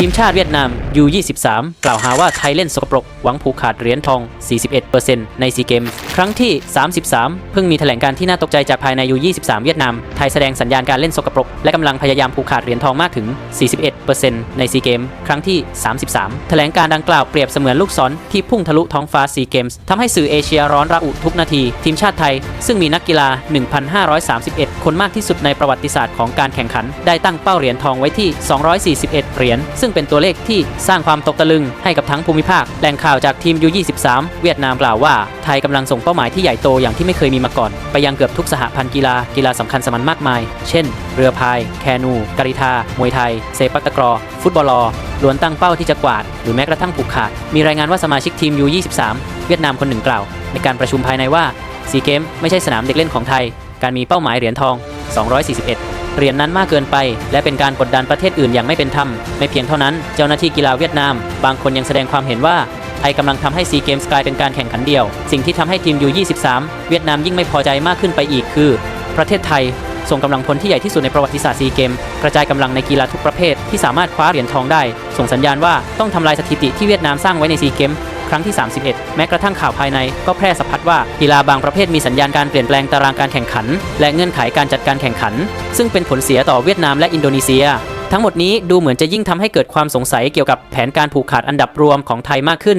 ทีมชาติเวียดนาม U23 กล่าวหาว่าไทยเล่นสกปรก หวังผูกขาดเหรียญทอง 41%ในซีเกมส์ ครั้งที่ 33 เพิ่งมีแถลงการที่น่าตกใจจากภายใน U23 เวียดนาม ไทยแสดงสัญญาณการเล่นสกปรก และกำลังพยายามผูกขาดเหรียญทองมากถึง 41%ในซีเกมครั้งที่ 33 แถลงการดังกล่าวเปรียบเสมือนลูกศรที่พุ่งทะลุท้องฟ้าซีเกมส์ทำให้สื่อเอเชียร้อนระอุทุกนาที ทีมชาติไทย ซึ่งมีนักกีฬา 1,531 คนมากที่สุดในประวัติศาสตร์ของการแข่งขัน ได้ตั้งเป้าเหรียญทองไว้ที่ 241 เหรียญซึ่งเป็นตัวเลขที่สร้างความตกตะลึงให้กับทั้งภูมิภาคแหล่งข่าวจากทีม U23 เวียดนามกล่าวว่าไทยกำลังส่งเป้าหมายที่ใหญ่โตอย่างที่ไม่เคยมีมาก่อน ไปยังเกือบทุกสหพันธ์กีฬากีฬาสำคัญสมันมากมาย เช่น เรือพาย แคนู กรีฑามวยไทย เซปัตะกรอ ฟุตบอลลอล้วนตั้งเป้าที่จะกวาด หรือแม้กระทั่งผูกขาด มีรายงานว่าสมาชิกทีม U23 เวียดนามคนหนึ่งกล่าว ในการประชุมภายในว่าซีเกมไม่ใช่สนามเด็กเล่นของไทย การมีเป้าหมายเหรียญทอง 241เหรียญนนั้นมากเกินไป และเป็นการกดดันประเทศอื่นอย่างไม่เป็นธรรม ไม่เพียงเท่านั้น เจ้าหน้าที่กีฬาเวียดนาม บางคนยังแสดงความเห็นว่า ไทยกำลังทำให้ซีเกมส์กลายเป็นการแข่งขันเดียว สิ่งที่ทำให้ทีม U23 เวียดนามยิ่งไม่พอใจมากขึ้นไปอีกคือ ประเทศไทยส่งกำลังพลที่ใหญ่ที่สุดในประวัติศาสตร์ซีเกม กระจายกำลังในกีฬาทุกประเภทที่สามารถคว้าเหรียญทองได้ ส่งสัญญาณว่าต้องทำลายสถิติที่เวียดนามสร้างไว้ในซีเกมครั้งที่ 31 แม้กระทั่งข่าวภายในก็แพร่สะพัดว่ากีฬาบางประเภทมีสัญญาณการเปลี่ยนแปลงตารางการแข่งขัน และเงื่อนไขการจัดการแข่งขัน ซึ่งเป็นผลเสียต่อเวียดนามและอินโดนีเซีย ทั้งหมดนี้ดูเหมือนจะยิ่งทำให้เกิดความสงสัยเกี่ยวกับแผนการผูกขาดอันดับรวมของไทยมากขึ้น